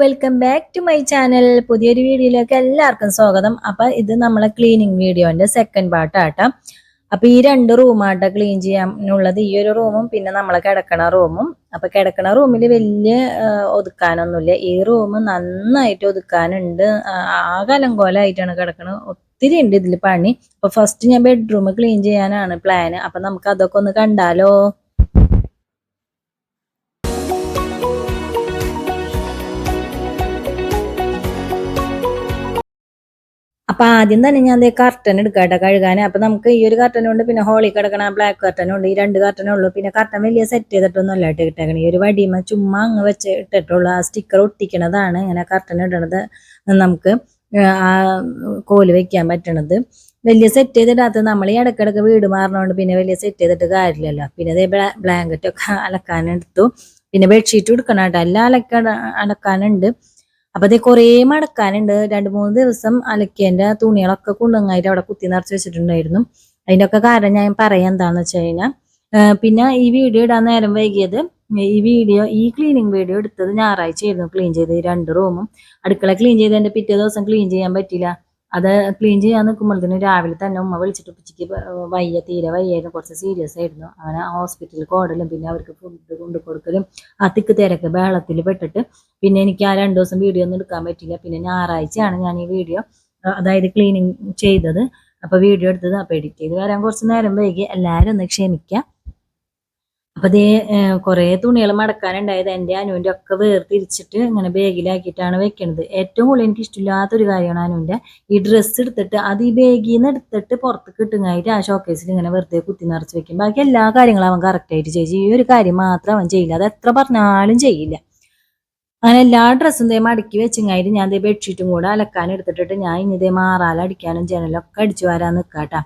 Welcome back to my channel പുതിയൊരു വീഡിയോയിലേക്ക് എല്ലാവർക്കും സ്വാഗതം. അപ്പൊ ഇത് നമ്മളെ ക്ലീനിങ് വീഡിയോന്റെ സെക്കൻഡ് പാർട്ടാട്ടോ അപ്പൊ ഈ രണ്ട് റൂമാട്ടോ ക്ലീൻ ചെയ്യാനുള്ളത്. ഈ ഒരു റൂമും പിന്നെ നമ്മളെ കിടക്കണ റൂമും അപ്പൊ കിടക്കണ റൂമിൽ വലിയ ഒതുക്കാനൊന്നുമില്ല. ഈ റൂം നന്നായിട്ട് ഒതുക്കാനുണ്ട്. ആകെ അലങ്കോലമായിട്ടാണ് കിടക്കണത്. ഒത്തിരി ഉണ്ട് ഇതിൽ പണി. അപ്പൊ ഫസ്റ്റ് ഞാൻ ബെഡ്റൂം ക്ലീൻ ചെയ്യാനാണ് പ്ലാൻ അപ്പൊ നമുക്ക് അതൊക്കെ ഒന്ന് കണ്ടാലോ? അപ്പൊ ആദ്യം തന്നെ ഞാൻ ദേ കർട്ടൻ എടുക്കട്ടെ കഴുകാൻ. അപ്പൊ നമുക്ക് ഈ ഒരു കർട്ടൻ ഉണ്ട് പിന്നെ ഹോളി കിടക്കണ ബ്ലാക്ക് കർട്ടൻ ഉണ്ട് ഈ രണ്ട് കർട്ടനേ ഉള്ളൂ. പിന്നെ കർട്ടൻ വലിയ സെറ്റ് ചെയ്തിട്ടൊന്നും അല്ല ഇട്ട് ഈ ഒരു വടിമ ചുമ്മാ അങ്ങ് വെച്ച് ഇട്ടിട്ടുള്ളൂ. ആ സ്റ്റിക്കർ ഒട്ടിക്കണതാണ് ഇങ്ങനെ കർട്ടൻ ഇടണത്. നമുക്ക് ആ കോൽ വെക്കാൻ പറ്റണത്. വലിയ സെറ്റ് ചെയ്തിടാത്ത നമ്മൾ ഈ ഇടക്കിടക്ക് വീട് മാറണോണ്ട് പിന്നെ വലിയ സെറ്റ് ചെയ്തിട്ട് കാര്യമില്ലല്ലോ. പിന്നെ ഇതേ ബ്ലാങ്കറ്റൊക്കെ അലക്കാനെടുത്തു. പിന്നെ ബെഡ്ഷീറ്റ് എടുക്കണം കേട്ടോ. എല്ലാം അലക്ക അലക്കാനുണ്ട്. അപ്പൊ അതേ കുറേ മടക്കാനുണ്ട്. രണ്ട് മൂന്ന് ദിവസം അലക്കേന്റെ തുണികളൊക്കെ കുണ്ടങ്ങായിട്ട് അവിടെ കുത്തി നിറച്ച് വെച്ചിട്ടുണ്ടായിരുന്നു. അതിന്റെ ഒക്കെ കാരണം ഞാൻ പറയാം എന്താന്ന് വെച്ച് കഴിഞ്ഞാൽ പിന്നെ ഈ വീഡിയോ ഇടാൻ നേരം വൈകിയത് ഈ വീഡിയോ ഈ ക്ലീനിങ് വീഡിയോ എടുത്തത് ഞായറാഴ്ച ആയിരുന്നു ക്ലീൻ ചെയ്ത് രണ്ട് റൂമും അടുക്കള ക്ലീൻ ചെയ്തതിന്റെ പിറ്റേ ദിവസം ക്ലീൻ ചെയ്യാൻ പറ്റില്ല അത് ക്ലീൻ ചെയ്യാൻ നിൽക്കുമ്പോഴത്തേനും രാവിലെ തന്നെ ഉമ്മ വിളിച്ചിട്ട് ഉച്ചയ്ക്ക് വയ്യ തീരെ വയ്യായിരുന്നു. കുറച്ച് സീരിയസ് ആയിരുന്നു. അങ്ങനെ ഹോസ്പിറ്റലിൽ കോടലും പിന്നെ അവർക്ക് ഫുഡ് കൊണ്ടു കൊടുക്കലും ആ തിക്ക് തിരക്ക് ബഹളത്തിൽ പെട്ടിട്ട് പിന്നെ എനിക്ക് ആ രണ്ട് ദിവസം വീഡിയോ ഒന്നും എടുക്കാൻ പറ്റില്ല പിന്നെ ഞായറാഴ്ചയാണ് ഞാൻ ഈ വീഡിയോ അതായത് ക്ലീനിങ് ചെയ്തത്. അപ്പോൾ വീഡിയോ എടുത്തത് അപ്പൊ എഡിറ്റ് ചെയ്ത് വരാൻ കുറച്ച് നേരം വൈകി. എല്ലാവരും ഒന്ന് ക്ഷമിക്കാം. അപ്പൊ ദേ കുറെ തുണികൾ മടക്കാനുണ്ടായത് എന്റെ അനുവിന്റെ ഒക്കെ വേർതിരിച്ചിട്ട് ഇങ്ങനെ ബാഗിലാക്കിയിട്ടാണ് വെക്കണത്. ഏറ്റവും കൂടുതൽ എനിക്ക് ഇഷ്ടമില്ലാത്തൊരു കാര്യമാണ് അനുവിന്റെ ഈ ഡ്രസ്സ് എടുത്തിട്ട് അത് ഈ ബാഗിൽ നിന്ന് എടുത്തിട്ട് പുറത്ത് കിട്ടുന്നതായിട്ട് ആ ഷോക്കേസിൽ ഇങ്ങനെ വെറുതെ കുത്തി നിറച്ച് വെക്കും. ബാക്കി എല്ലാ കാര്യങ്ങളും അവൻ കറക്റ്റായിട്ട് ചെയ്യും. ഈ ഒരു കാര്യം മാത്രം അവൻ ചെയ്യില്ല. അത് എത്ര പറഞ്ഞാലും ചെയ്യില്ല. അങ്ങനെ എല്ലാ ഡ്രസ്സും ദേ മടക്കി വെച്ചിങ്ങായിട്ട് ഞാൻ ദേ ബെഡ്ഷീറ്റും കൂടെ അലക്കാൻ എടുത്തിട്ടിട്ട് ഞാൻ ഇനി ദേ മാറാലടിക്കാനും ജനലൊക്കെ അടിച്ചു വരാൻ നിൽക്കാട്ടാ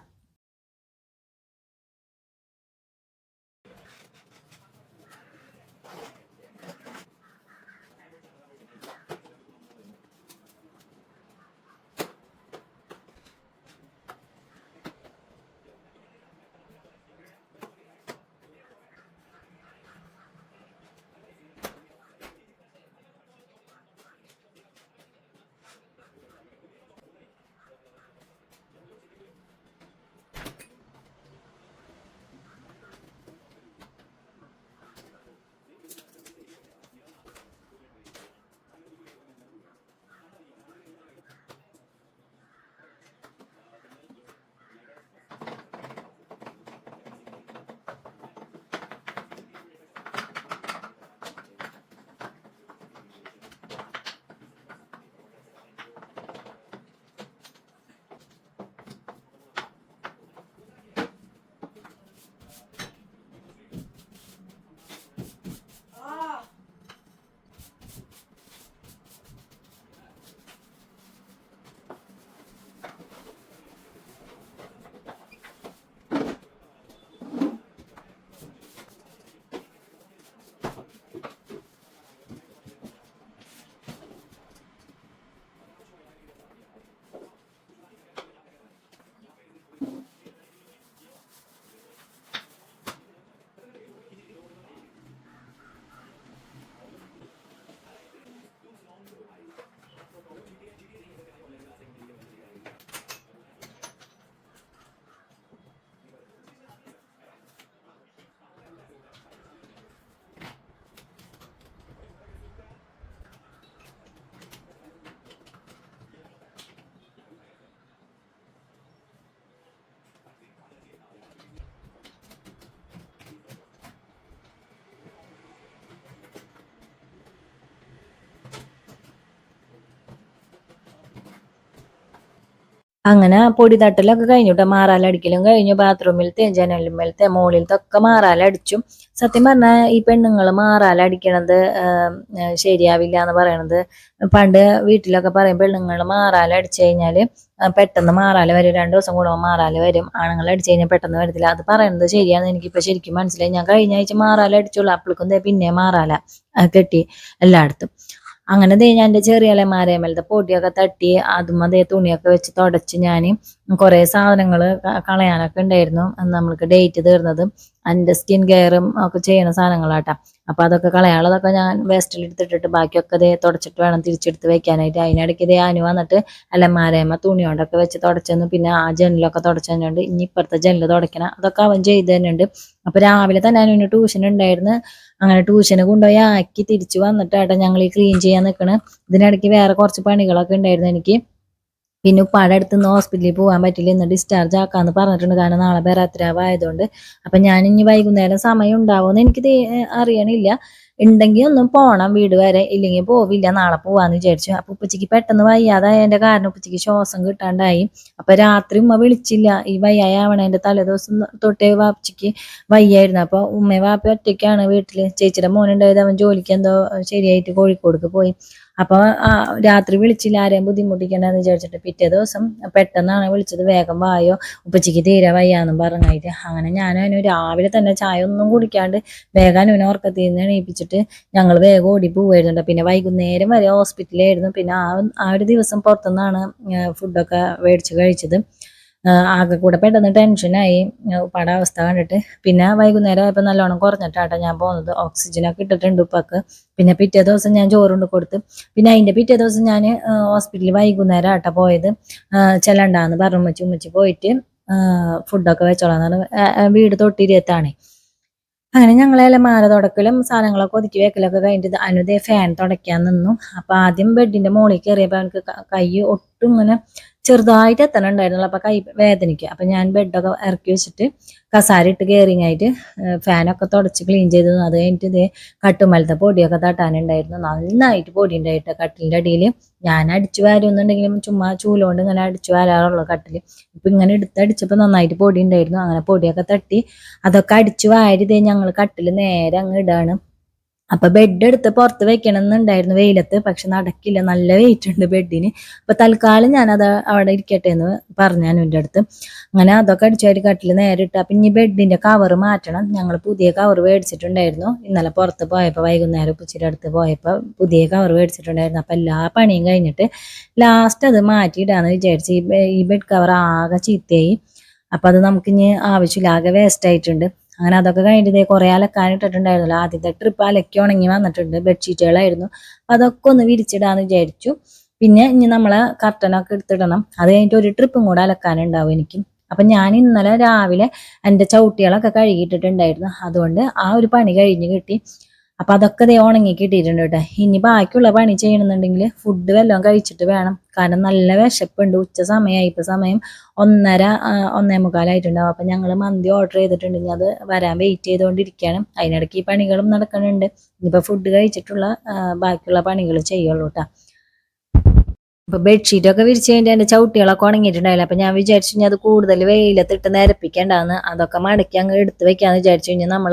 അങ്ങനെ പൊടി തട്ടലൊക്കെ കഴിഞ്ഞു കേട്ടോ മാറാലടിക്കലും കഴിഞ്ഞു. ബാത്റൂമിലത്തെ ജനലുമേലത്തെ മുകളിലത്തെ ഒക്കെ മാറാലടിച്ചു. സത്യം പറഞ്ഞാൽ ഈ പെണ്ണുങ്ങൾ മാറാലടിക്കണത് ശരിയാവില്ല എന്ന് പറയണത് പണ്ട് വീട്ടിലൊക്കെ പറയും പെണ്ണുങ്ങൾ മാറാലടിച്ചു കഴിഞ്ഞാൽ പെട്ടെന്ന് മാറാല വരും. രണ്ടു ദിവസം കൂടുമ്പോൾ മാറാല വരും. ആണുങ്ങൾ അടിച്ചു കഴിഞ്ഞാൽ പെട്ടെന്ന് വരത്തില്ല. അത് പറയുന്നത് ശരിയാണെന്ന് എനിക്കിപ്പോൾ ശരിക്കും മനസ്സിലായി. ഞാൻ കഴിഞ്ഞ ആഴ്ച മാറാല അടിച്ചോളൂ പിന്നെ മാറാല. കെട്ടി എല്ലായിടത്തും. അങ്ങനെ ദേ ഞാൻ എന്റെ ചെറിയ അലമാരമേലത്തെ പൊടിയൊക്കെ തട്ടി അതും അതേ തുണിയൊക്കെ വെച്ച് തുടച്ച് ഞാൻ കുറേ സാധനങ്ങൾ കളയാനൊക്കെ ഉണ്ടായിരുന്നു. നമ്മൾക്ക് ഡേറ്റ് തീർന്നത്. എന്റെ സ്കിൻ കെയറും ഒക്കെ ചെയ്യുന്ന സാധനങ്ങളാട്ടാ. അപ്പൊ അതൊക്കെ കളയാനുള്ളതൊക്കെ ഞാൻ വേസ്റ്റിൽ എടുത്തിട്ടിട്ട് ബാക്കിയൊക്കെ ദേ തുടച്ചിട്ട് വേണം തിരിച്ചെടുത്ത് വെക്കാനായിട്ട്. അതിനിടയ്ക്ക് ഇതേ അനു വന്നിട്ട് അലമാരയമ്മ തുണി കൊണ്ടൊക്കെ വെച്ച് തുടച്ചെന്ന്. പിന്നെ ആ ജനലൊക്കെ തുടച്ചുണ്ട് ഇനി ഇപ്പുറത്തെ ജനൽ തുടയ്ക്കണം. അതൊക്കെ അവൻ ചെയ്ത് തന്നെയുണ്ട് അപ്പൊ രാവിലെ തന്നെ അനുവിന് ട്യൂഷൻ ഉണ്ടായിരുന്നു. അങ്ങനെ ട്യൂഷന് കൊണ്ടുപോയി ആക്കി തിരിച്ചു വന്നിട്ടാട്ടോ ഞങ്ങൾ ഈ ക്ലീൻ ചെയ്യാൻ നിൽക്കണ് ഇതിനിടയ്ക്ക് വേറെ കുറച്ച് പണികളൊക്കെ ഉണ്ടായിരുന്നു എനിക്ക്. പിന്നെ ഉപ്പാടെ അടുത്ത് നിന്ന് ഹോസ്പിറ്റലിൽ പോകാൻ പറ്റില്ല. എന്ന് ഡിസ്ചാർജ് ആക്കാന്ന് പറഞ്ഞിട്ടുണ്ട്. കാരണം നാളെ ബെറാത്തിരാവായതുകൊണ്ട് അപ്പം ഞാൻ ഇനി വൈകുന്നേരം സമയം ഉണ്ടാവുമെന്ന് എനിക്ക് അറിയണില്ല. ഉണ്ടെങ്കിൽ ഒന്നും പോകണം വീട് വരെ. ഇല്ലെങ്കിൽ പോവില്ല. നാളെ പോവാന്ന് വിചാരിച്ചു. അപ്പൊ ഉപ്പച്ചിക്ക് പെട്ടെന്ന് വയ്യാതായതിന്റെ കാരണം ഉപ്പച്ചിക്ക് ശ്വാസം കിട്ടാണ്ടായി. അപ്പൊ രാത്രി ഉമ്മ വിളിച്ചില്ല. ഈ വയ്യായ ആവണേന്റെ തലേദിവസം തൊട്ടേ വാപ്പച്ചിക്ക് വയ്യായിരുന്നു. അപ്പൊ ഉമ്മ വാപ്പ ഒറ്റയ്ക്കാണ് വീട്ടിൽ. ചേച്ചിയുടെ മോനുണ്ടായത്. അവൻ ജോലിക്ക് എന്തോ ശരിയായിട്ട് കോഴിക്കോടേക്ക് പോയി. അപ്പൊ രാത്രി വിളിച്ചില്ല ആരെയും ബുദ്ധിമുട്ടിക്കണ്ടെന്ന് വിചാരിച്ചിട്ട് പിറ്റേ ദിവസം പെട്ടെന്നാണ് വിളിച്ചത് വേഗം വായോ ഉപ്പച്ചയ്ക്ക് തീരെ വയ്യാന്നും പറഞ്ഞായിട്ട് അങ്ങനെ ഞാൻ രാവിലെ തന്നെ ചായ ഒന്നും കുടിക്കാണ്ട് വേഗം അവനെ ഉറക്കത്തിൽ നിന്ന് എണീപ്പിച്ചിട്ട് ഞങ്ങൾ വേഗം ഓടി പോവായിരുന്നുണ്ട് പിന്നെ വൈകുന്നേരം വരെ ഹോസ്പിറ്റലായിരുന്നു പിന്നെ ആ ആ ഒരു ദിവസം പുറത്തുനിന്നാണ് ഫുഡൊക്കെ മേടിച്ച് കഴിച്ചത്. ആകെ കൂടെ പെട്ടെന്ന് ടെൻഷനായി ഉപ്പാടെ അവസ്ഥ കണ്ടിട്ട്. പിന്നെ വൈകുന്നേരം ആയപ്പോൾ നല്ലോണം കുറഞ്ഞിട്ടാട്ടോ ഞാൻ പോകുന്നത്. ഓക്സിജനൊക്കെ ഇട്ടിട്ടുണ്ട് ഉപ്പാക്ക്. പിന്നെ പിറ്റേ ദിവസം ഞാൻ ചോറുണ്ട് കൊടുത്ത്. പിന്നെ അതിന്റെ പിറ്റേ ദിവസം ഞാൻ ഹോസ്പിറ്റലിൽ വൈകുന്നേരം ആട്ടോ പോയത്. ചെല്ലണ്ടാന്ന് പറഞ്ഞു. ഉമ്മച്ചി ഉമ്മച്ചി പോയിട്ട് ഫുഡൊക്കെ വെച്ചോളാന്ന് പറഞ്ഞു. വീട് തൊട്ടിരിയത്താണ്. അങ്ങനെ ഞങ്ങളെല്ലാം മാല തുടക്കലും സാധനങ്ങളൊക്കെ ഒതുക്കി വെക്കലൊക്കെ കഴിഞ്ഞിട്ട് അനുദേ ഫാൻ തുടയ്ക്കാൻ നിന്നു. അപ്പം ആദ്യം ബെഡിന്റെ മുകളിൽ കയറിയപ്പോൾ അവനക്ക് കൈ ഒട്ടും ഇങ്ങനെ ചെറുതായിട്ട് എത്തണുണ്ടായിരുന്നുള്ളൂ അപ്പൊ കൈ വേദനിക്കുക. അപ്പൊ ഞാൻ ബെഡൊക്കെ ഇറക്കി വെച്ചിട്ട് കസാര ഇട്ട് കയറിങ്ങായിട്ട് ഫാനൊക്കെ തുടച്ച് ക്ലീൻ ചെയ്തു അത് കഴിഞ്ഞിട്ട് ഇതേ കട്ടുമലത്തെ പൊടിയൊക്കെ തട്ടാനുണ്ടായിരുന്നു. നന്നായിട്ട് പൊടി ഉണ്ടായിട്ട് കട്ടിലിന്റെ അടിയിൽ. ഞാൻ അടിച്ചു വാരുന്നുണ്ടെങ്കിലും ചുമ്മാ ചൂലുകൊണ്ട് ഇങ്ങനെ അടിച്ചു വാരാറുള്ളൂ കട്ടിൽ ഇപ്പൊ ഇങ്ങനെ എടുത്തടിച്ചപ്പോ നന്നായിട്ട് പൊടി ഉണ്ടായിരുന്നു. അങ്ങനെ പൊടിയൊക്കെ തട്ടി അതൊക്കെ അടിച്ചു വാരിതേ ഞങ്ങൾ കട്ടിൽ നേരെ അങ്ങ് ഇടാണ്. അപ്പൊ ബെഡ് എടുത്ത് പുറത്ത് വെക്കണം എന്നുണ്ടായിരുന്നു വെയിലത്ത് പക്ഷെ നടക്കില്ല. നല്ല വെയിറ്റ് ഉണ്ട് ബെഡിന് അപ്പൊ തൽക്കാലം ഞാനത് അവിടെ ഇരിക്കട്ടെ എന്ന് പറഞ്ഞു എന്റെ അടുത്ത്. അങ്ങനെ അതൊക്കെ അടിച്ചൊരു കട്ടിൽ നേരെ ഇട്ട്. അപ്പൊ ഇനി ബെഡിന്റെ കവർ മാറ്റണം. ഞങ്ങൾ പുതിയ കവർ മേടിച്ചിട്ടുണ്ടായിരുന്നു. ഇന്നലെ പുറത്ത് പോയപ്പോൾ വൈകുന്നേരം ഉപ്പച്ചിയുടെ അടുത്ത് പോയപ്പോൾ പുതിയ കവർ മേടിച്ചിട്ടുണ്ടായിരുന്നു. അപ്പൊ എല്ലാ പണിയും കഴിഞ്ഞിട്ട് ലാസ്റ്റ് അത് മാറ്റിയിടാന്ന് വിചാരിച്ച് ഈ ബെഡ് കവർ ആകെ ചീത്തയായി. അപ്പൊ അത് നമുക്ക് ഇനി ആവശ്യമില്ല ആകെ വേസ്റ്റ് ആയിട്ടുണ്ട്. അങ്ങനെ അതൊക്കെ കഴിഞ്ഞിട്ട് കുറെ അലക്കാൻ ഇട്ടിട്ടുണ്ടായിരുന്നല്ലോ. ആദ്യത്തെ ട്രിപ്പ് അലക്കി ഉണങ്ങി വന്നിട്ടുണ്ട്. ബെഡ്ഷീറ്റുകളായിരുന്നു. അതൊക്കെ ഒന്ന് വിരിച്ചിടാന്ന് വിചാരിച്ചു. പിന്നെ ഇനി നമ്മളെ കർട്ടനൊക്കെ എടുത്തിടണം. അത് കഴിഞ്ഞിട്ട് ഒരു ട്രിപ്പും കൂടെ അലക്കാനുണ്ടാവും എനിക്ക്. അപ്പൊ ഞാൻ ഇന്നലെ രാവിലെ എന്റെ ചവിട്ടികളൊക്കെ കഴുകിയിട്ടിട്ടുണ്ടായിരുന്നു. അതുകൊണ്ട് ആ ഒരു പണി കഴിഞ്ഞ് കിട്ടി. അപ്പൊ അതൊക്കെ ദേ ഉണങ്ങി കിട്ടിയിട്ടുണ്ട് കേട്ടോ. ഇനി ബാക്കിയുള്ള പണി ചെയ്യണമെന്നുണ്ടെങ്കിൽ ഫുഡ് വല്ലതും കഴിച്ചിട്ട് വേണം. കാരണം നല്ല വിശപ്പുണ്ട്. ഉച്ച സമയമായി. ഇപ്പൊ സമയം ഒന്നര ഒന്നേ മുക്കാലായിട്ടുണ്ടാവും. അപ്പൊ ഞങ്ങൾ മന്തി ഓർഡർ ചെയ്തിട്ടുണ്ട്. ഇനി അത് വരാൻ വെയിറ്റ് ചെയ്തുകൊണ്ടിരിക്കുകയാണ്. അതിനിടയ്ക്ക് ഈ പണികളും നടക്കുന്നുണ്ട്. ഇനിയിപ്പോ ഫുഡ് കഴിച്ചിട്ടുള്ള ബാക്കിയുള്ള പണികൾ ചെയ്യുള്ളൂ കേട്ടോ. ഇപ്പൊ ബെഡ്ഷീറ്റ് ഒക്കെ വിരിച്ച് കഴിഞ്ഞാൽ എന്റെ ചവിട്ടികളൊക്കെ ഉണങ്ങിയിട്ടുണ്ടായില്ല? അപ്പൊ ഞാൻ വിചാരിച്ചു കഴിഞ്ഞാൽ അത് കൂടുതൽ വെയിലത്തിട്ട് നിരപ്പിക്കേണ്ടാന്ന്. അതൊക്കെ മടക്കി അങ്ങ് എടുത്ത് വെക്കാന്ന് വിചാരിച്ചു. കഴിഞ്ഞാൽ നമ്മൾ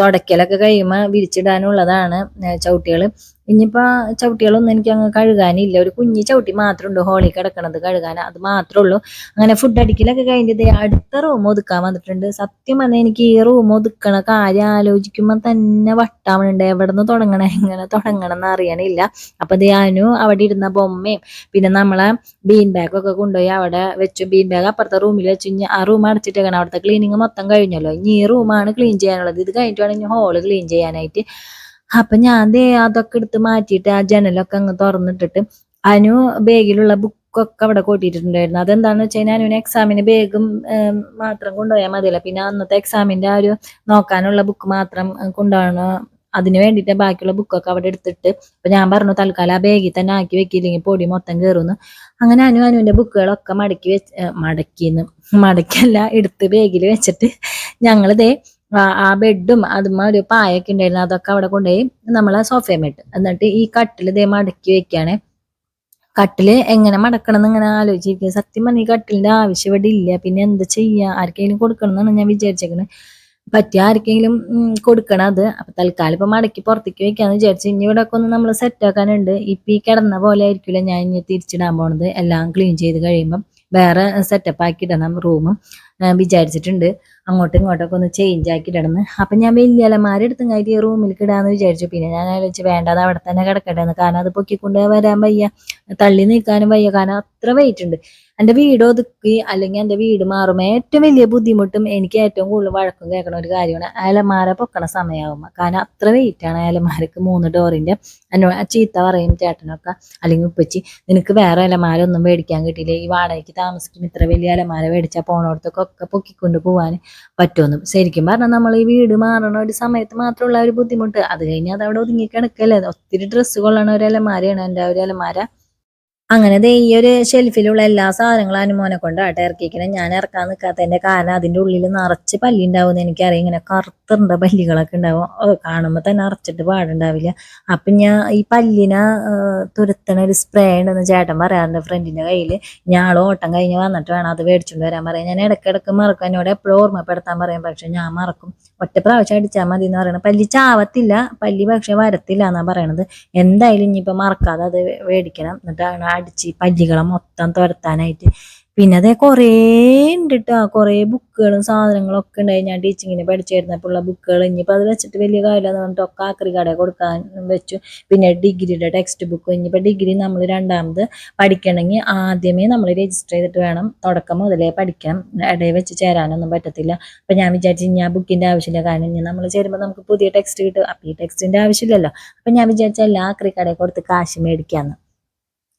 തുടയ്ക്കലൊക്കെ കഴിയുമ്പോൾ വിരിച്ചിടാനുള്ളതാണ് ചവിട്ടികൾ ഇനിയിപ്പോ ചവിട്ടികളൊന്നും എനിക്ക് അങ്ങ് കഴുകാനില്ല. ഒരു കുഞ്ഞി ചവിട്ടി മാത്രമേ ഉണ്ട് ഹോളിൽ കിടക്കണത് കഴുകാൻ. അത് മാത്രമേ ഉള്ളൂ. അങ്ങനെ ഫുഡ് അടിക്കലൊക്കെ കഴിഞ്ഞത് അടുത്ത റൂം ഒതുക്കാൻ വന്നിട്ടുണ്ട്. സത്യം പറഞ്ഞാൽ എനിക്ക് ഈ റൂം ഒതുക്കണ കാര്യം ആലോചിക്കുമ്പോൾ തന്നെ വട്ടാവണുണ്ട്. എവിടെ നിന്ന് തുടങ്ങണം? എങ്ങനെ തുടങ്ങണം എന്ന് അറിയണില്ല. അപ്പൊ ഞാനും അവിടെ ഇരുന്ന ബൊമ്മയും പിന്നെ നമ്മളെ ബീൻ ബാഗൊക്കെ കൊണ്ടുപോയി അവിടെ വെച്ചു. ബീൻ ബാഗ് അപ്പുറത്തെ റൂമിൽ വെച്ചു ആ റൂം അടച്ചിട്ടേക്കണം. അവിടുത്തെ ക്ലീനിങ് മൊത്തം കഴിഞ്ഞല്ലോ. ഇനി ഈ റൂമാണ് ക്ലീൻ ചെയ്യാനുള്ളത്. ഇത് കഴിഞ്ഞിട്ട് വേണം ഇനി ഹോൾ ക്ലീൻ ചെയ്യാനായിട്ട്. അപ്പൊ ഞാൻ ദേ അതൊക്കെ എടുത്ത് മാറ്റിയിട്ട് ആ ജനലൊക്കെ അങ്ങ് തുറന്നിട്ടിട്ട് അനു ബാഗിലുള്ള ബുക്കൊക്കെ അവിടെ കൂട്ടിയിട്ടുണ്ടായിരുന്നു. അതെന്താന്ന് വെച്ച് കഴിഞ്ഞാൽ അനുവിന് എക്സാമിന് ബാഗും മാത്രം കൊണ്ടുപോയാൽ മതിയല്ല. പിന്നെ അന്നത്തെ എക്സാമിന്റെ ആ ഒരു നോക്കാനുള്ള ബുക്ക് മാത്രം കൊണ്ടുപോകണം അതിന് വേണ്ടിയിട്ട് ബാക്കിയുള്ള ബുക്കൊക്കെ അവിടെ എടുത്തിട്ട് അപ്പൊ ഞാൻ പറഞ്ഞു തൽക്കാലം ആ ബാഗിൽ തന്നെ ആക്കി വെക്കില്ലെങ്കിൽ പൊടി മൊത്തം കയറുന്നു അങ്ങനെ അനു അനുവിന്റെ ബുക്കുകളൊക്കെ മടക്കി വെച്ച് മടക്കിന്ന്. മടക്കല്ല എടുത്ത് ബാഗിൽ വെച്ചിട്ട് ഞങ്ങളിതേ ആ ആ ബെഡും അതുമ്മ ഒരു പായൊക്കെ ഉണ്ടായിരുന്നു. അതൊക്കെ അവിടെ കൊണ്ടുപോയി നമ്മൾ നമ്മളെ സോഫയമിട്ട് എന്നിട്ട് ഈ കട്ടിൽ ഇതേ മടക്കി വെക്കാണ്. കട്ടിൽ എങ്ങനെ മടക്കണം എന്ന് ഇങ്ങനെ ആലോചിച്ചിരിക്കുക സത്യം പറഞ്ഞ ഈ കട്ടിലിന്റെ ആവശ്യം ഇവിടെ ഇല്ല. പിന്നെ എന്ത് ചെയ്യാ? ആർക്കെങ്കിലും കൊടുക്കണം എന്നാണ് ഞാൻ വിചാരിച്ചേക്കുന്നത് പറ്റിയ ആർക്കെങ്കിലും കൊടുക്കണം അത്. അപ്പൊ തൽക്കാലം ഇപ്പൊ മടക്കി പുറത്തേക്ക് വെക്കാന്ന് വിചാരിച്ചു ഇനി ഇവിടെ ഒക്കെ ഒന്ന് നമ്മൾ സെറ്റ് ആക്കാനുണ്ട്. ഇപ്പൊ ഈ കിടന്ന പോലെ ആയിരിക്കില്ല ഞാൻ ഇനി തിരിച്ചിടാൻ പോണത്? എല്ലാം ക്ലീൻ ചെയ്ത് കഴിയുമ്പം. വേറെ സെറ്റപ്പ് ആക്കി ഇടണം റൂമും വിചാരിച്ചിട്ടുണ്ട് അങ്ങോട്ടും ഇങ്ങോട്ടൊക്കെ ഒന്ന് ചേഞ്ച് ആക്കി ഇടണം അപ്പൊ ഞാൻ വലിയ അലമാരെടുത്ത് കഴിഞ്ഞിട്ട് ഈ റൂമിൽ കിടാന്ന് വിചാരിച്ചു. പിന്നെ ഞാൻ ആലോചിച്ച് വേണ്ട അവിടെ തന്നെ കിടക്കട്ടെ എന്ന്. കാരണം അത് പൊക്കിക്കൊണ്ട് വരാൻ വയ്യ. തള്ളി നീക്കാനും വയ്യ. കാരണം അത്ര വെയിറ്റ് ഉണ്ട്. എന്റെ വീട് ഒതുക്കി അല്ലെങ്കിൽ എന്റെ വീട് മാറുമ്പോൾ ഏറ്റവും വലിയ ബുദ്ധിമുട്ടും എനിക്ക് ഏറ്റവും കൂടുതൽ വഴക്കം കേൾക്കണ ഒരു കാര്യമാണ് അലമാര പൊക്കണ സമയമാകുമ്പോൾ കാരണം അത്ര വെയിറ്റാണ് അലമാരക്ക് മൂന്ന് ഡോറിന്റെ എന്നോട് ചീത്ത പറയും ചേട്ടനൊക്കെ അല്ലെങ്കിൽ ഉപ്പച്ചി നിനക്ക് വേറെ അലമാരൊന്നും മേടിക്കാൻ കിട്ടിയില്ല? ഈ വാടകയ്ക്ക് താമസിക്കുന്ന ഇത്ര വലിയ അലമാര മേടിച്ചാൽ പോണോടത്തൊക്കെ പൊക്കിക്കൊണ്ട് പോകാൻ പറ്റുമെന്ന്. ശരിക്കും പറഞ്ഞാൽ നമ്മൾ ഈ വീട് മാറണ ഒരു സമയത്ത് മാത്രമുള്ള ഒരു ബുദ്ധിമുട്ട്. അത് കഴിഞ്ഞാൽ അത് അവിടെ ഒതുങ്ങി കിടക്കല്ലേ? ഒത്തിരി ഡ്രസ്സ് കൊള്ളണ ഒരു അലമാരയാണ് എന്റെ ഒരു അലമാര അങ്ങനെ ദേ ഈ ഒരു ഷെൽഫിലുള്ള എല്ലാ സാധനങ്ങളും അനുമോനെ കൊണ്ട് ആട്ടെ ഇറക്കിക്കണം ഞാൻ ഇറക്കാൻ നിൽക്കാത്തതിന്റെ കാരണം അതിന്റെ ഉള്ളിൽ നിറച്ച് പല്ലി ഉണ്ടാവുമെന്ന് എനിക്കറിയാം. ഇങ്ങനെ കറുത്തുണ്ട പല്ലികളൊക്കെ ഉണ്ടാവും. കാണുമ്പോൾ കാണുമ്പോ തന്നെ അറച്ചിട്ട് പാടുണ്ടാവില്ല. അപ്പൊ ഞാൻ ഈ പല്ലിനെ തുരത്തണ ഒരു സ്പ്രേ ഉണ്ടെന്ന് ചേട്ടൻ പറയാറുണ്ട് ഫ്രണ്ടിന്റെ കയ്യിൽ ഞാൻ ഓട്ടം കഴിഞ്ഞ് വന്നിട്ട് വേണം അത് മേടിച്ചുകൊണ്ട് വരാൻ പറയാം ഞാൻ ഇടയ്ക്കിടയ്ക്ക് മറക്കും. എന്നോട് എപ്പോഴും ഓർമ്മപ്പെടുത്താൻ പറയും. പക്ഷെ ഞാൻ മറക്കും. ഒറ്റ പ്രാവശ്യം അടിച്ചാൽ മതി എന്ന് പറയണത്. പല്ലി ചാവത്തില്ല പല്ലി പക്ഷെ വരത്തില്ല എന്നാ പറയണത്. എന്തായാലും ഇനിയിപ്പോൾ മറക്കാതെ അത് മേടിക്കണം എന്നിട്ടാണ് അടിച്ച് പല്ലികളെ മൊത്തം തുരത്താനായിട്ട് പിന്നെ അതേ കുറേ ഉണ്ട് കേട്ടോ കുറേ ബുക്കുകളും സാധനങ്ങളും ഒക്കെ ഉണ്ടായി ഞാൻ ടീച്ചിങ്ങിനെ പഠിച്ചിരുന്നപ്പോഴുള്ള ബുക്കുകൾ ഇനിയിപ്പോൾ അത് വെച്ചിട്ട് വലിയ കാര്യമില്ല പറഞ്ഞിട്ട് ഒക്കെ ആക്രി കടയിൽ കൊടുക്കാൻ വെച്ചു. പിന്നെ ഡിഗ്രിയുടെ ടെക്സ്റ്റ് ബുക്ക് ഇനിയിപ്പോൾ ഡിഗ്രി നമ്മൾ രണ്ടാമത് പഠിക്കണമെങ്കിൽ ആദ്യമേ നമ്മൾ രജിസ്റ്റർ ചെയ്തിട്ട് വേണം തുടക്കം മുതലേ പഠിക്കാൻ. ഇടയിൽ വെച്ച് ചേരാനൊന്നും പറ്റത്തില്ല. അപ്പം ഞാൻ വിചാരിച്ചു ഇനി ആ ബുക്കിന്റെ ആവശ്യമില്ല. കാരണം ഇനി നമ്മൾ ചേരുമ്പോൾ നമുക്ക് പുതിയ ടെക്സ്റ്റ് കിട്ടും. അപ്പം ഈ ടെക്സ്റ്റിന്റെ ആവശ്യമില്ലല്ലോ. അപ്പം ഞാൻ വിചാരിച്ച എല്ലാ ആക്രി കടയിൽ കൊടുത്ത് കാശ് മേടിക്കാമെന്ന്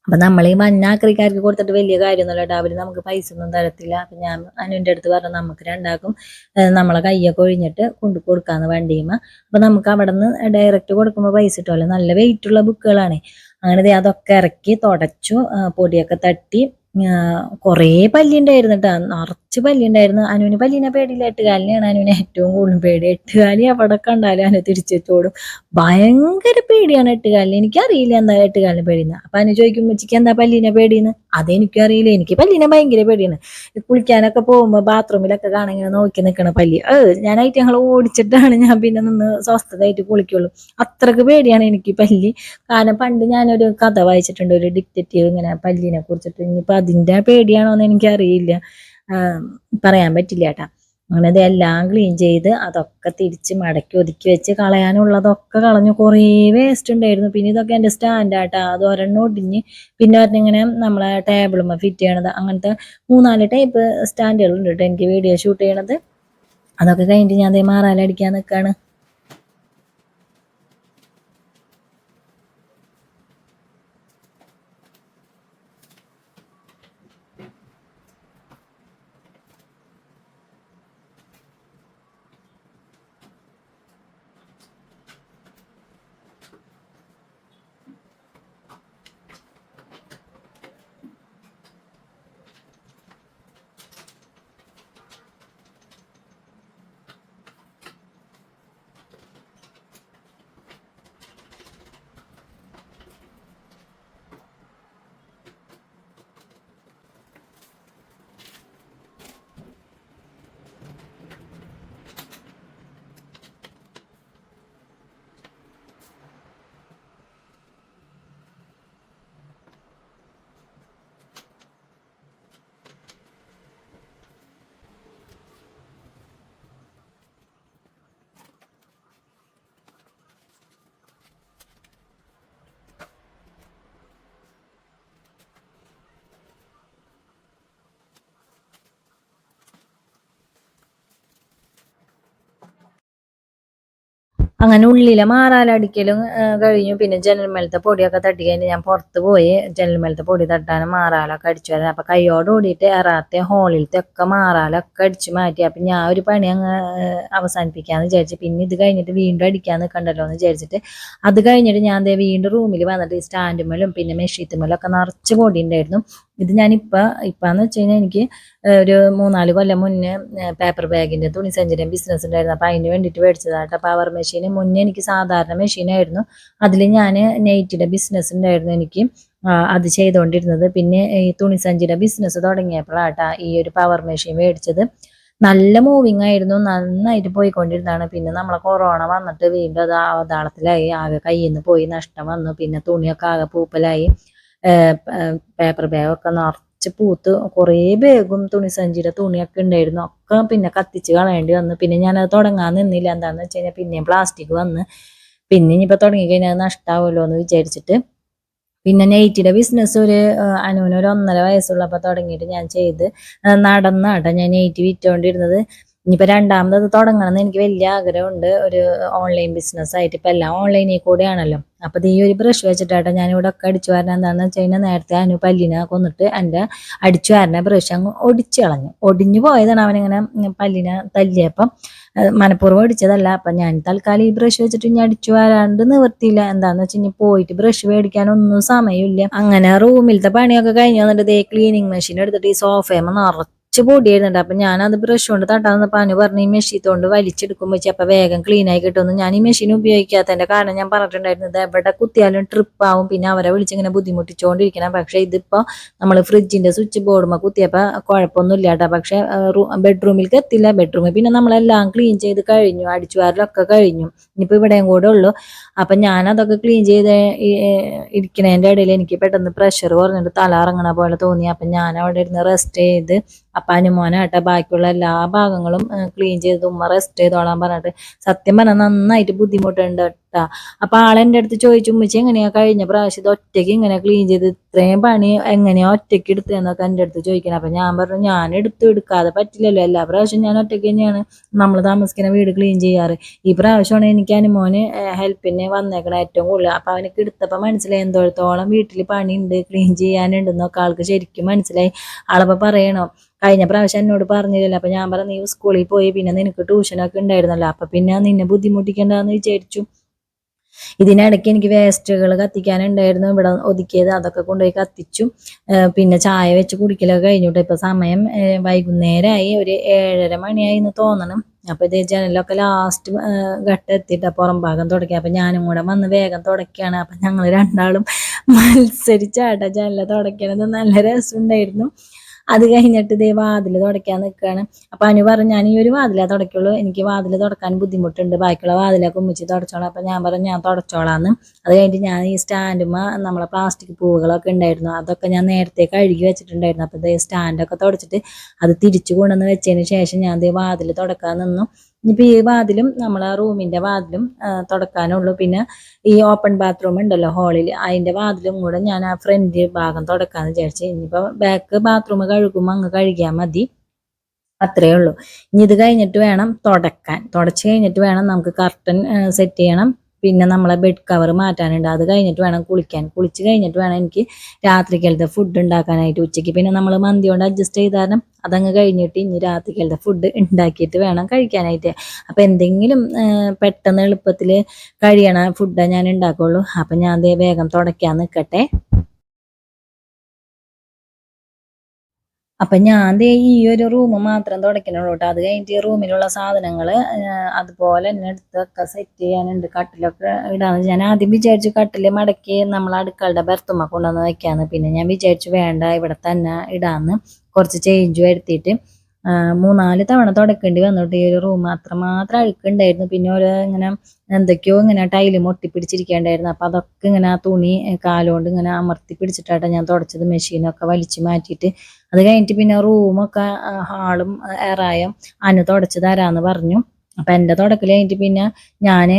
അപ്പൊ നമ്മൾ ഈ മഞ്ഞ ആക്രിക്കാർക്ക് കൊടുത്തിട്ട് വലിയ കാര്യമൊന്നുമില്ല അവർ നമുക്ക് പൈസ ഒന്നും തരത്തില്ല. അപ്പൊ ഞാൻ അനുവിന്റെ അടുത്ത് പറഞ്ഞു നമുക്ക് രണ്ടാക്കും നമ്മളെ കയ്യൊക്കെ ഒഴിഞ്ഞിട്ട് കൊണ്ടു കൊടുക്കാന്ന് വണ്ടിയുമ്പോ അപ്പൊ നമുക്ക് അവിടെ നിന്ന് ഡയറക്റ്റ് കൊടുക്കുമ്പോൾ പൈസ കിട്ടുമല്ലോ നല്ല വെയിറ്റ് ഉള്ള ബുക്കുകളാണ് അങ്ങനെ അതൊക്കെ ഇറക്കി തുടച്ചു പൊടിയൊക്കെ തട്ടി കുറേ പല്ലിണ്ടായിരുന്നു കേട്ടോ നിറച്ച് പല്ലിണ്ടായിരുന്നു. അനുവിന് പല്ലിനെ പേടിയില്ല. എട്ടുകാലിനെയാണ് അനുവിന് ഏറ്റവും കൂടുതൽ പേടി. എട്ടുകാലി അവിടെ കണ്ടാലും അനു തിരിച്ചെത്തോടും ഭയങ്കര പേടിയാണ് എട്ടുകാലിന് എനിക്കറിയില്ല എന്താ എട്ടുകാലിന് പേടിയെന്ന് അപ്പൊ അനു ചോദിക്കും ഉച്ചയ്ക്ക് എന്താ പല്ലിനെ പേടിയെന്ന് അതെനിക്കും അറിയില്ല എനിക്ക് പല്ലിനെ ഭയങ്കര പേടിയാണ്. കുളിക്കാനൊക്കെ പോകുമ്പോ ബാത്റൂമിലൊക്കെ കാണാൻ ഇങ്ങനെ നോക്കി നിൽക്കണ പല്ലി. ഏഹ് ഞാനായിട്ട് ഞങ്ങൾ ഓടിച്ചിട്ടാണ് ഞാൻ പിന്നെ നിന്ന് സ്വസ്ഥതയായിട്ട് കുളിക്കുള്ളൂ. അത്രയ്ക്ക് പേടിയാണ് എനിക്ക് പല്ലി. കാരണം പണ്ട് ഞാനൊരു കഥ വായിച്ചിട്ടുണ്ട്. ഒരു ഡിക്റ്റേറ്റീവ് ഇങ്ങനെ പല്ലിനെ കുറിച്ചിട്ട്. ഇനിയിപ്പോ അതിന്റെ പേടിയാണോ എന്ന് എനിക്കറിയില്ല പറയാൻ പറ്റില്ല ചേട്ടാ അങ്ങനെ ഇതെല്ലാം ക്ലീൻ ചെയ്ത് അതൊക്കെ തിരിച്ച് മടക്കി ഒതുക്കി വെച്ച് കളയാനുള്ളതൊക്കെ കളഞ്ഞു. കുറേ വേസ്റ്റ് ഉണ്ടായിരുന്നു. പിന്നെ ഇതൊക്കെ എന്റെ സ്റ്റാൻഡാട്ടാ അത് ഒരെണ്ണം ഒടിഞ്ഞ് പിന്നെ ഒരെണ്ണിങ്ങനെ നമ്മളെ ടേബിളുമ്മ ഫിറ്റ് ചെയ്യണത്. അങ്ങനത്തെ മൂന്നാൽ ടൈപ്പ് സ്റ്റാൻഡുകൾ ഉണ്ട് കേട്ടോ എനിക്ക് വീഡിയോ ഷൂട്ട് ചെയ്യണത്. അതൊക്കെ കഴിഞ്ഞിട്ട് ഞാൻ ദേ മാറാലടിക്കാൻ നിൽക്കാണ് അങ്ങനെ ഉള്ളിലെ മാറാലടിക്കലും കഴിഞ്ഞു. പിന്നെ ജനൽമേലത്തെ പൊടിയൊക്കെ തട്ടി കഴിഞ്ഞ് ഞാൻ പുറത്ത് പോയി. ജനൽമേലത്തെ പൊടി തട്ടാനും മാറാലൊക്കെ അടിച്ചു വരാൻ അപ്പൊ കൈയോട് കൂടിയിട്ട് എറാത്തെ ഹോളിലത്തെ ഒക്കെ മാറാലൊക്കെ അടിച്ച് മാറ്റി. അപ്പൊ ഞാൻ ഒരു പണി അങ്ങ് അവസാനിപ്പിക്കാമെന്ന് വിചാരിച്ചു. പിന്നെ ഇത് കഴിഞ്ഞിട്ട് വീണ്ടും അടിക്കാൻ നിൽക്കണ്ടല്ലോ എന്ന് വിചാരിച്ചിട്ട് അത് കഴിഞ്ഞിട്ട് ഞാൻ ദേ വീണ്ടും റൂമിൽ വന്നിട്ട് സ്റ്റാൻഡുമേലും പിന്നെ മെഷീത്തുമേലും ഒക്കെ നിറച്ച് പൊടി ഉണ്ടായിരുന്നു. ഇത് ഞാനിപ്പ ഇപ്പാന്ന് വെച്ച് കഴിഞ്ഞാൽ എനിക്ക് ഒരു മൂന്നാൽ കൊല്ലം മുന്നേ പേപ്പർ ബാഗിന്റെ തുണി സഞ്ചിന്റെ ബിസിനസ് ഉണ്ടായിരുന്നു. അപ്പൊ അതിന് വേണ്ടിയിട്ട് മേടിച്ചതാട്ടോ പവർ മെഷീൻ മുന്നേ എനിക്ക് സാധാരണ മെഷീനായിരുന്നു അതിൽ ഞാൻ നെയ്റ്റിന്റെ ബിസിനസ് ഉണ്ടായിരുന്നു എനിക്ക് അത് ചെയ്തുകൊണ്ടിരുന്നത് പിന്നെ ഈ തുണി സഞ്ചിയുടെ ബിസിനസ് തുടങ്ങിയപ്പോഴാട്ടാ ഈ ഒരു പവർ മെഷീൻ മേടിച്ചത്. നല്ല മൂവിങ് ആയിരുന്നു. നന്നായിട്ട് പോയിക്കൊണ്ടിരുന്നതാണ്. പിന്നെ നമ്മളെ കൊറോണ വന്നിട്ട് വീണ്ടും അത് അവതാളത്തിലായി. ആകെ കയ്യിൽ നിന്ന് പോയി നഷ്ടം വന്നു. പിന്നെ തുണിയൊക്കെ ആകെ പൂപ്പലായി. പേപ്പർ ബാഗൊക്കെ നിറച്ച് പൂത്ത് കുറേ ബാഗും തുണി സഞ്ചിയുടെ തുണിയൊക്കെ ഉണ്ടായിരുന്നു. ഒക്കെ പിന്നെ കത്തിച്ച് കളയേണ്ടി വന്നു. പിന്നെ ഞാനത് തുടങ്ങാൻ നിന്നില്ല. എന്താണെന്ന് വെച്ച് കഴിഞ്ഞാൽ പിന്നെയും പ്ലാസ്റ്റിക് വന്ന് പിന്നെ ഇനിയിപ്പോൾ തുടങ്ങി കഴിഞ്ഞാൽ അത് നഷ്ടമാവുമല്ലോ എന്ന് വിചാരിച്ചിട്ട് പിന്നെ നെയ്റ്റിയുടെ ബിസിനസ് ഒരു അനുവിനൊരു ഒന്നര വയസ്സുള്ളപ്പോൾ തുടങ്ങിയിട്ട് ഞാൻ ചെയ്ത് നടന്നാട്ടോ ഞാൻ നെയ്റ്റ് വിറ്റുകൊണ്ടിരുന്നത് ഇനിയിപ്പോൾ രണ്ടാമത് അത് തുടങ്ങണം എന്ന് എനിക്ക് വലിയ ആഗ്രഹമുണ്ട്. ഒരു ഓൺലൈൻ ബിസിനസ് ആയിട്ട്. ഇപ്പം എല്ലാം ഓൺലൈനിൽ കൂടെയാണല്ലോ. അപ്പോൾ ഈ ഒരു ബ്രഷ് വെച്ചിട്ടാട്ടോ ഞാൻ ഇവിടെ ഒക്കെ അടിച്ചു വരണം എന്താണെന്ന് വെച്ച് കഴിഞ്ഞാൽ നേരത്തെ അനു പല്ലിനെ കൊന്നിട്ട് എന്റെ അടിച്ചു വരണ ബ്രഷ് അങ്ങ് ഒടിച്ചു കളഞ്ഞു. ഒടിഞ്ഞു പോയതാണ് അവനിങ്ങനെ പല്ലിനെ തല്ലിയപ്പം. മനഃപൂർവം അടിച്ചതല്ല അപ്പം ഞാൻ തൽക്കാലം ഈ ബ്രഷ് വെച്ചിട്ട് ഇനി അടിച്ചു വരാണ്ട് നിവർത്തിയില്ല. എന്താണെന്ന് വെച്ച് ഇനി പോയിട്ട് ബ്രഷ് മേടിക്കാനൊന്നും സമയമില്ല. അങ്ങനെ റൂമിലത്തെ പണിയൊക്കെ കഴിഞ്ഞു വന്നിട്ട് ദേ ക്ലീനിങ് മെഷീൻ എടുത്തിട്ട് ഈ സോഫയമ്മ നിറച്ച് പൊടി ആയിരുന്നുണ്ട് അപ്പൊ ഞാനത് ബ്രഷ് കൊണ്ട് തട്ടാന്ന് അനു പറഞ്ഞു ഈ മെഷീൻ കൊണ്ട് വലിച്ചെടുക്കുമ്പോൾ അപ്പൊ വേഗം ക്ലീൻ ആയി കിട്ടുമെന്ന്. ഞാൻ ഈ മെഷീൻ ഉപയോഗിക്കാത്തതിന്റെ കാരണം ഞാൻ പറഞ്ഞിട്ടുണ്ടായിരുന്നത് എവിടെ കുത്തിയാലും ട്രിപ്പ് ആവും. പിന്നെ അവരെ വിളിച്ചിങ്ങനെ ബുദ്ധിമുട്ടിച്ചുകൊണ്ടിരിക്കണം പക്ഷെ ഇതിപ്പോ നമ്മൾ ഫ്രിഡ്ജിന്റെ സ്വിച്ച് ബോർഡുമ്മ കുത്തിയപ്പോ കുഴപ്പമൊന്നും ഇല്ല കേട്ടോ പക്ഷെ ബെഡ്റൂമിലേക്ക് എത്തില്ല. ബെഡ്റൂമിൽ പിന്നെ നമ്മളെല്ലാം ക്ലീൻ ചെയ്ത് കഴിഞ്ഞു. അടിച്ചു വാരലൊക്കെ കഴിഞ്ഞു. ഇനിയിപ്പോൾ ഇവിടെയും കൂടെ ഉള്ളു. അപ്പൊ ഞാനതൊക്കെ ക്ലീൻ ചെയ്ത് ഈ, ഇരിക്കണേന്റെ ഇടയിൽ എനിക്ക് പെട്ടെന്ന് പ്രഷർ കുറഞ്ഞിട്ട് തല ഇറങ്ങണ പോലെ തോന്നി. അപ്പൊ ഞാൻ അവിടെ ഇരുന്ന് റെസ്റ്റ് ചെയ്ത് അപ്പൊ മോനാട്ടെ ബാക്കിയുള്ള എല്ലാ ഭാഗങ്ങളും ക്ലീൻ ചെയ്ത് ഉമ്മ റെസ്റ്റ് ചെയ്തോളാൻ പറഞ്ഞിട്ട്. സത്യം പറഞ്ഞാൽ നന്നായിട്ട് ബുദ്ധിമുട്ടുണ്ട് കേട്ടാ. അപ്പൊ ആളെന്റെ അടുത്ത് ചോദിച്ചു ഉമ്മച്ചി എങ്ങനെയാ? കഴിഞ്ഞ പ്രാവശ്യം ഒറ്റയ്ക്ക് ഇങ്ങനെ ക്ലീൻ ചെയ്ത് ഇത്രയും പണി എങ്ങനെയാ ഒറ്റയ്ക്ക് എടുത്തതെന്നൊക്കെ എന്റെ അടുത്ത് ചോദിക്കണം. അപ്പൊ ഞാൻ പറഞ്ഞു ഞാൻ എടുത്ത് എടുക്കാതെ പറ്റില്ലല്ലോ. എല്ലാ പ്രാവശ്യം ഞാൻ ഒറ്റയ്ക്ക് തന്നെയാണ് നമ്മൾ താമസിക്കുന്ന വീട് ക്ലീൻ ചെയ്യാറ്. ഈ പ്രാവശ്യമാണ് എനിക്ക് അനുമോന് ഹെൽപ്പിന് വന്നേക്കണ ഏറ്റവും കൂടുതൽ. അപ്പൊ അവനക്ക് എടുത്തപ്പോ മനസ്സിലായി എന്തോളത്തോളം വീട്ടിൽ പണിയുണ്ട് ക്ലീൻ ചെയ്യാനുണ്ടെന്നൊക്കെ ആൾക്ക് ശരിക്കും മനസ്സിലായി. ആളപ്പോ പറയണോ കഴിഞ്ഞ പ്രാവശ്യം എന്നോട് പറഞ്ഞില്ലല്ലോ. അപ്പൊ ഞാൻ പറഞ്ഞു നീ സ്കൂളിൽ പോയി പിന്നെ നിനക്ക് ട്യൂഷനൊക്കെ ഉണ്ടായിരുന്നല്ലോ. അപ്പൊ പിന്നെ നിന്നെ ബുദ്ധിമുട്ടിക്കണ്ടെന്ന് വിചാരിച്ചു. ഇതിനിടയ്ക്ക് എനിക്ക് വേസ്റ്റുകൾ കത്തിക്കാനുണ്ടായിരുന്നു. ഇവിടെ ഒതുക്കിയത് അതൊക്കെ കൊണ്ടുപോയി കത്തിച്ചു. പിന്നെ ചായ വെച്ച് കുടിക്കലൊക്കെ കഴിഞ്ഞിട്ട് ഇപ്പൊ സമയം വൈകുന്നേരമായി. ഒരു ഏഴര മണിയായി എന്ന് തോന്നണം. അപ്പൊ ഇത് ജനലൊക്കെ ലാസ്റ്റ് ഘട്ടം എത്തിയിട്ട് പുറം ഭാഗം തുടക്കി. അപ്പൊ ഞാനും കൂടെ വന്ന് വേഗം തുടക്കുകയാണ് അപ്പൊ ഞങ്ങൾ രണ്ടാളും മത്സരിച്ചാട്ട ജനല തുടക്കണത് നല്ല രസമുണ്ടായിരുന്നു. അത് കഴിഞ്ഞിട്ട് ഇതേ വാതിൽ തുടയ്ക്കാൻ നിൽക്കുകയാണ് അപ്പൊ അനു പറഞ്ഞു ഞാൻ ഈ ഒരു വാതിലേ തുടയ്ക്കുള്ളൂ. എനിക്ക് വാതിൽ തുടക്കാൻ ബുദ്ധിമുട്ടുണ്ട്. ബാക്കിയുള്ള വാതിലൊക്കെ ഉമ്മിച്ച് തുടച്ചോളാം. അപ്പൊ ഞാൻ പറഞ്ഞു ഞാൻ തുടച്ചോളാന്ന്. അത് കഴിഞ്ഞിട്ട് ഞാൻ ഈ സ്റ്റാൻഡുമ്മ നമ്മളെ പ്ലാസ്റ്റിക് പൂവുകളൊക്കെ ഉണ്ടായിരുന്നു. അതൊക്കെ ഞാൻ നേരത്തെ കഴുകി വെച്ചിട്ടുണ്ടായിരുന്നു. അപ്പൊ ഇതേ സ്റ്റാൻഡൊക്കെ തുടച്ചിട്ട് അത് തിരിച്ചു കൊണ്ടുവന്ന് വെച്ചതിന് ശേഷം ഞാൻ ദേ വാതിൽ തുടക്കാൻ നിന്നു. ഇനിയിപ്പോൾ ഈ വാതിലും നമ്മൾ ആ റൂമിന്റെ വാതിലും തുടക്കാനുള്ളൂ. പിന്നെ ഈ ഓപ്പൺ ബാത്റൂം ഉണ്ടല്ലോ ഹാളിൽ അതിന്റെ വാതിലും കൂടെ ഞാൻ ആ ഫ്രണ്ട് ഭാഗം തുടക്കാമെന്ന് വിചാരിച്ചു. ഇനിയിപ്പോൾ ബാക്ക് ബാത്റൂം കഴുകുമ്പോൾ അങ്ങ് കഴുകിയാൽ മതി. അത്രയേ ഉള്ളൂ. ഇനി ഇത് കഴിഞ്ഞിട്ട് വേണം തുടക്കാൻ. തുടച്ച് കഴിഞ്ഞിട്ട് വേണം നമുക്ക് കർട്ടൻ സെറ്റ് ചെയ്യണം. പിന്നെ നമ്മളെ ബെഡ് കവർ മാറ്റാനുണ്ട്. അത് കഴിഞ്ഞിട്ട് വേണം കുളിക്കാൻ. കുളിച്ച് കഴിഞ്ഞിട്ട് വേണം എനിക്ക് രാത്രിക്കലത്തെ ഫുഡ് ഉണ്ടാക്കാനായിട്ട് ഉച്ചയ്ക്ക്. പിന്നെ നമ്മൾ മന്തി കൊണ്ട് അഡ്ജസ്റ്റ് ചെയ്ത കാരണം അതങ്ങ് കഴിഞ്ഞിട്ട് ഇനി രാത്രിക്കലത്തെ ഫുഡ് ഉണ്ടാക്കിയിട്ട് വേണം കഴിക്കാനായിട്ട്. അപ്പം എന്തെങ്കിലും പെട്ടെന്ന് എളുപ്പത്തിൽ കഴിയണ ഫുഡ് ഞാൻ ഉണ്ടാക്കുള്ളൂ. അപ്പം ഞാൻ ദേ വേഗം തുടയ്ക്കാൻ നിൽക്കട്ടെ അപ്പൊ ഞാൻ ദേ ഈ ഒരു റൂം മാത്രം തുടയ്ക്കണുള്ളൂ കേട്ടോ അത് കഴിഞ്ഞിട്ട് ഈ റൂമിലുള്ള സാധനങ്ങൾ അതുപോലെ തന്നെ എടുത്തൊക്കെ സെറ്റ് ചെയ്യാനുണ്ട്. കട്ടിലൊക്കെ ഇടാന്ന് ഞാൻ ആദ്യം വിചാരിച്ചു കട്ടിൽ മടക്കി നമ്മൾ അടുക്കളുടെ ബർത്തുമ്മ കൊണ്ടുവന്ന് വെക്കാന്ന്. പിന്നെ ഞാൻ വിചാരിച്ചു വേണ്ട ഇവിടെ തന്നെ ഇടാന്ന്. കുറച്ച് ചേഞ്ച് വരുത്തിയിട്ട് മൂന്നാൽ തവണ തുടക്കേണ്ടി വന്നിട്ട് ഈ ഒരു റൂം അത്രമാത്രം അഴുക്കുണ്ടായിരുന്നു. പിന്നെ ഒരു ഇങ്ങനെ എന്തൊക്കെയോ ഇങ്ങനെ ടൈൽ മുട്ടിപ്പിടിച്ചിരിക്കേണ്ടായിരുന്നു. അപ്പൊ അതൊക്കെ ഇങ്ങനെ ആ തുണി കാലുകൊണ്ട് ഇങ്ങനെ അമർത്തി പിടിച്ചിട്ടാണ് ഞാൻ തുടച്ചത് മെഷീനൊക്കെ വലിച്ചു മാറ്റിയിട്ട്. അത് കഴിഞ്ഞിട്ട് പിന്നെ റൂമൊക്കെ ഹാളും ഏറായം അനു തുടച്ച് തരാന്ന് പറഞ്ഞു. അപ്പൊ എന്റെ തുടക്കൽ കഴിഞ്ഞിട്ട് പിന്നെ ഞാൻ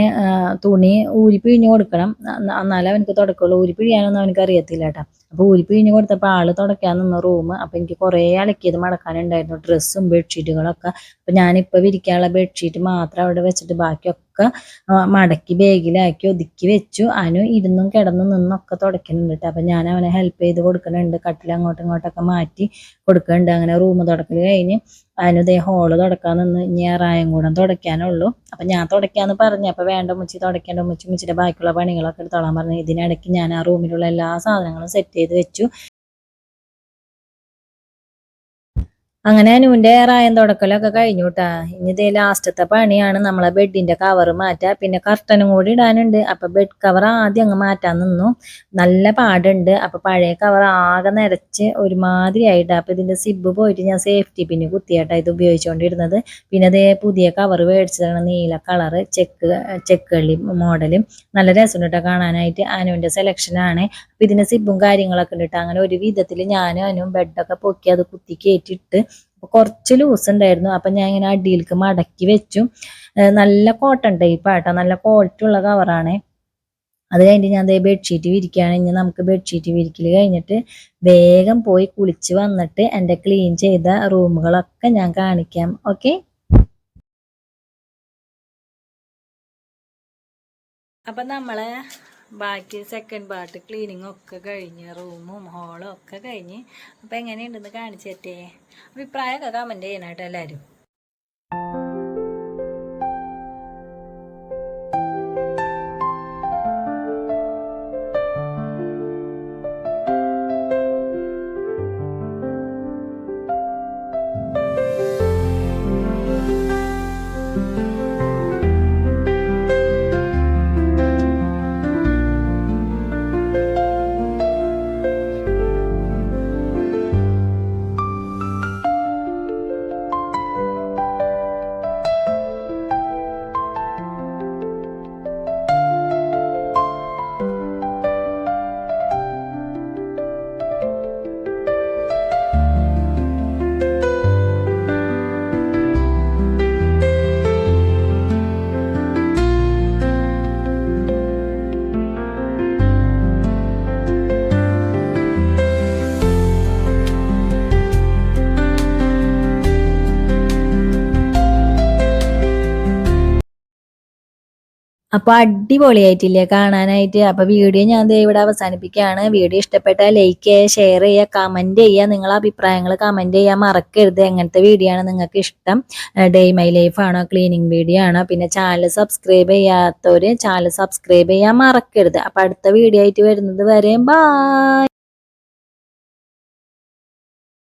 തുണി ഊരി കൊടുക്കണം. എന്നാലേ അവനക്ക് തുടക്കുള്ളൂ. ഊരി പിഴിയാനൊന്നും അവനക്ക് അറിയത്തില്ല കേട്ടോ. അപ്പൊ ഊരി പിഴിഞ്ഞു കൊടുത്തപ്പോ ആൾ തുടക്കാൻ നിന്ന റൂം അപ്പൊ എനിക്ക് കുറേ അലക്കിയത് മടക്കാനുണ്ടായിരുന്നു. ഡ്രസ്സും ബെഡ്ഷീറ്റുകളൊക്കെ. അപ്പൊ ഞാനിപ്പോ വിരിക്കാനുള്ള ബെഡ്ഷീറ്റ് മാത്രം അവിടെ വെച്ചിട്ട് ബാക്കിയൊക്കെ ആ, മടക്കി ബാഗിലാക്കി ഒതുക്കി വെച്ചു. അനു ഇരുന്നും കിടന്നും നിന്നൊക്കെ തുടക്കുന്നുണ്ട് കേട്ടോ അപ്പൊ ഞാൻ അവനെ ഹെൽപ്പ് ചെയ്ത് കൊടുക്കുന്നുണ്ട്. കട്ടിൽ അങ്ങോട്ടും ഇങ്ങോട്ടൊക്കെ മാറ്റി കൊടുക്കുന്നുണ്ട്. അങ്ങനെ റൂം തുടക്കൽ കഴിഞ്ഞ് അനു ദേ ഹോൾ തുടക്കാൻ നിന്ന് ഇനി റായം കൂടെ തുടയ്ക്കാനുള്ളൂ. അപ്പൊ ഞാൻ തുടക്കാന്ന് പറഞ്ഞു. അപ്പൊ വേണ്ട മുച്ചി തുടക്കേണ്ട മുച്ചി മുച്ചിന്റെ ബാക്കിയുള്ള പണികളൊക്കെ എടുത്തോളാൻ പറഞ്ഞു. ഇതിനിടയ്ക്ക് ഞാൻ ആ റൂമിലുള്ള എല്ലാ സാധനങ്ങളും സെറ്റ് ചെയ്ത് വെച്ചു. അങ്ങനെ അനുവിന്റെ റായം തുടക്കലൊക്കെ കഴിഞ്ഞു കേട്ടാ ഇനി ഇതേ ലാസ്റ്റത്തെ പണിയാണ് നമ്മളെ ബെഡിന്റെ കവർ മാറ്റുക പിന്നെ കർട്ടനും കൂടി ഇടാനുണ്ട്. അപ്പൊ ബെഡ് കവർ ആദ്യം അങ്ങ് മാറ്റാൻ നിന്നു. നല്ല പാടുണ്ട്. അപ്പൊ പഴയ കവർ ആകെ നിരച്ച് ഒരുമാതിരി ആയിട്ട്. അപ്പൊ ഇതിന്റെ സിബ് പോയിട്ട് ഞാൻ സേഫ്റ്റി പിന്നെ കുത്തിയായിട്ടാണ് ഇത് ഉപയോഗിച്ചുകൊണ്ടിരുന്നത് പിന്നെ അതേ പുതിയ കവർ മേടിച്ചതാണ് നീല കളർ ചെക്ക് ചെക്കള്ളി മോഡൽ നല്ല രസം കേട്ടോ കാണാനായിട്ട്. അനുവിന്റെ സെലക്ഷൻ ആണ്. ഇതിന്റെ സിബും കാര്യങ്ങളൊക്കെ ഉണ്ട് കേട്ടോ അങ്ങനെ ഒരു വിധത്തിൽ ഞാനും അനുവും ബെഡൊക്കെ പൊക്കി അത് കുത്തി കയറ്റിയിട്ട് കുറച്ച് ലൂസ് ഉണ്ടായിരുന്നു. അപ്പൊ ഞാൻ ഇങ്ങനെ അടിയിലേക്ക് മടക്കി വെച്ചു. നല്ല കോട്ടൺ ടൈപ്പ് ആട്ടോ. നല്ല ക്വാളിറ്റി ഉള്ള കവറാണ് അത് കഴിഞ്ഞിട്ട് ഞാൻ ദേ ബെഡ്ഷീറ്റ് വിരിക്കുകയാണ് ഇനി നമുക്ക് ബെഡ്ഷീറ്റ് വിരിക്കൽ കഴിഞ്ഞിട്ട് വേഗം പോയി കുളിച്ച് വന്നിട്ട് എന്റെ ക്ലീൻ ചെയ്ത റൂമുകളൊക്കെ ഞാൻ കാണിക്കാം. ഓക്കെ? അപ്പം നമ്മളെ ബാക്കി സെക്കൻഡ് പാർട്ട് ക്ലീനിങ് ഒക്കെ കഴിഞ്ഞ് റൂമും ഹാളും ഒക്കെ കഴിഞ്ഞ്. അപ്പം എങ്ങനെയുണ്ടെന്ന് കാണിച്ചു അഭിപ്രായമൊക്കെ കമന്റ് ചെയ്യണം കേട്ടോ എല്ലാവരും അപ്പൊ അടിപൊളിയായിട്ടില്ലേ കാണാനായിട്ട്. അപ്പൊ വീഡിയോ ഞാൻ ഇവിടെ അവസാനിപ്പിക്കുകയാണ്. വീഡിയോ ഇഷ്ടപ്പെട്ടാൽ ലൈക്ക് ചെയ്യുക ഷെയർ ചെയ്യുക കമന്റ് ചെയ്യുക. നിങ്ങളെ അഭിപ്രായങ്ങൾ കമന്റ് ചെയ്യാൻ മറക്കരുത്. എങ്ങനത്തെ വീഡിയോ ആണ് നിങ്ങൾക്ക് ഇഷ്ടം? ഡേ മൈ ലൈഫ് ആണോ? ക്ലീനിങ് വീഡിയോ ആണോ? പിന്നെ ചാനൽ സബ്സ്ക്രൈബ് ചെയ്യാത്തവര് ചാനൽ സബ്സ്ക്രൈബ് ചെയ്യാൻ മറക്കരുത്. അപ്പൊ അടുത്ത വീഡിയോ ആയിട്ട് വരുന്നത് വരെയും ബായ്